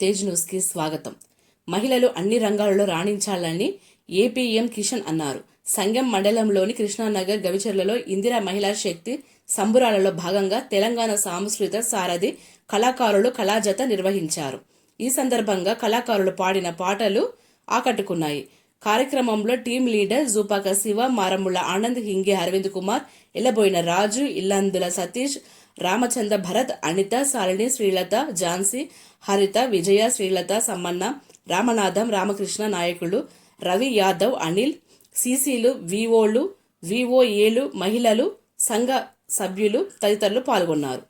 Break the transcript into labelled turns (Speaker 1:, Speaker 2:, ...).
Speaker 1: తేజ్ న్యూస్కి స్వాగతం. మహిళలు అన్ని రంగాలలో రాణించాలని ఏపీఎం కిషన్ అన్నారు. సంగం మండలంలోని కృష్ణానగర్ గవిచర్లలో ఇందిరా మహిళా శక్తి సంబురాలలో భాగంగా తెలంగాణ సాంస్కృత సారథి కళాకారులు కళాజత నిర్వహించారు. ఈ సందర్భంగా కళాకారులు పాడిన పాటలు ఆకట్టుకున్నాయి. కార్యక్రమంలో టీం లీడర్ జూపాక శివ మారముళ్ళ ఆనంద్ హింగే అరవింద్ కుమార్ ఎల్లబోయిన రాజు ఇల్లందుల సతీష్ రామచంద్ర భరత్ అనిత సాలిని శ్రీలత ఝాన్సీ హరిత విజయ శ్రీలత సమ్మన్న రామనాథం రామకృష్ణ నాయకులు రవి యాదవ్ అనిల్ సీసీలు వివోలు వివోఏలు మహిళలు సంఘ సభ్యులు తదితరులు పాల్గొన్నారు.